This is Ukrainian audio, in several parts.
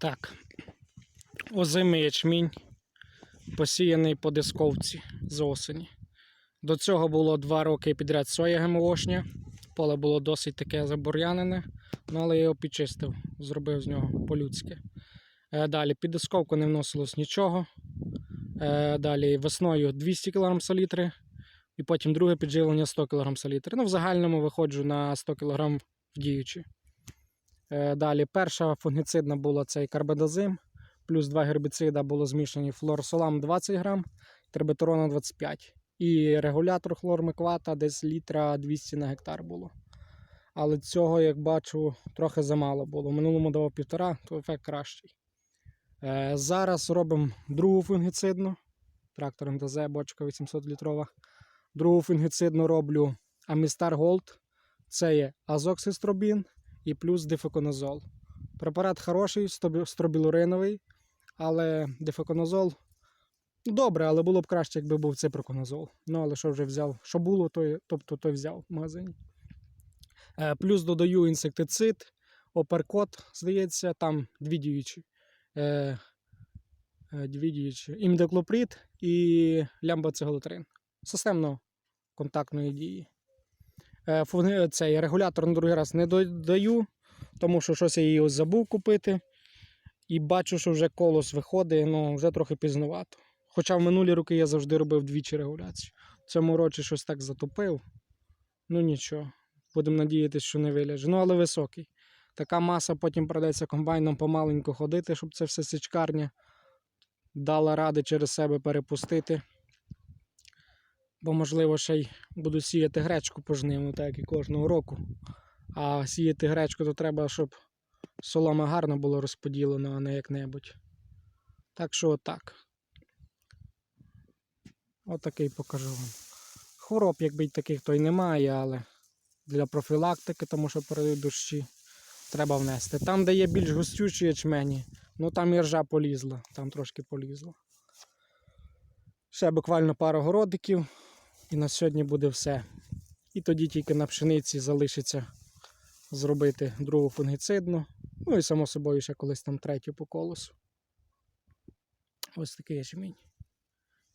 Так. Озимий ячмінь, посіяний по дисковці з осені. До цього було два роки підряд соя ГМОшня. Поле було досить таке забур'янене, ну, але я його підчистив, зробив з нього по-людськи. Е, Далі під дисковку не вносилось нічого. Е, Далі весною 200 кг салітри, і потім друге підживлення 100 кг салітри. Ну, в загальному виходжу на 100 кг в діючі. Е, Далі перша фунгіцидна була цей карбендазим, плюс два гербіцида було змішані флорсолам 20 грам, тербеторона 25 і регулятор хлормиквата десь літра 200 на гектар було. Але цього, як бачу, трохи замало було. В минулому давав півтора, то ефект кращий. Е, зараз робимо другу фунгіцидну. Трактор МТЗ, бочка 800 літрова. Другу фунгіцидну роблю Амістар Голд. Це є азоксистробін і плюс дифеконазол. Препарат хороший, стробілуриновий, але дифеконазол ну, добре, але було б краще, якби був ципроконазол. Ну, але що вже взяв? Що було, то, тобто той взяв в магазині. Е, плюс додаю інсектицид, оперкот, здається, там дві діючі. Е, е, дві діючі. Імідоклоприд і лямбоцеголотрин. Системно контактної дії. Е, цей регулятор на другий раз не додаю, тому що щось я її забув купити. І бачу, що вже колос виходить, ну вже трохи пізнувато. Хоча в минулі роки я завжди робив двічі регуляцію. В цьому році щось так затопив. Ну нічого. Будемо надіятися, що не виляже. Ну, але високий. Така маса потім придеться комбайном помаленьку ходити, щоб це все січкарня дала ради через себе перепустити. Бо, можливо, ще й буду сіяти гречку по так як і кожного року. А сіяти гречку то треба, щоб солома гарно було розподілено, а не як-небудь. Так що отак. Отакий покажу вам. Хвороб, якби таких то й немає, але для профілактики, тому що передають дощі, треба внести. Там, де є більш густючі ячмені, ну там і ржа полізла, там трошки полізла. Ще буквально пару городиків, і на сьогодні буде все. І тоді тільки на пшениці залишиться зробити другу фунгіцидну. Ну і само собою ще колись там третю по колосу. Ось такий ячмінь.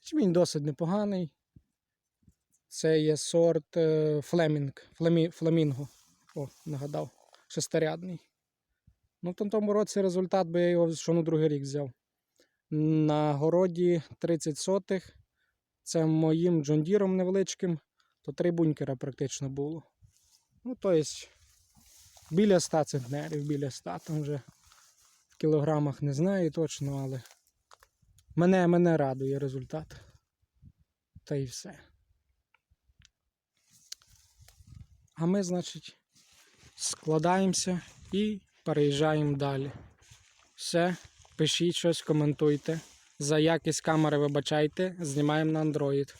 Ячмінь досить непоганий. Це є сорт е, Флемінг, Флемі, Фламінго. О, нагадав, шестирядний. Ну, в тому році результат би я його що на другий рік взяв. На городі 30 сотих. Це моїм джондіром невеличким, то три бункера практично було. Ну, тобто, біля 100 центнерів, біля 100, там вже в кілограмах не знаю точно, але мене, мене радує результат. Та й все. А ми, значить, складаємося і переїжджаємо далі. Все, пишіть щось, коментуйте. За якість камери вибачайте, знімаємо на Android.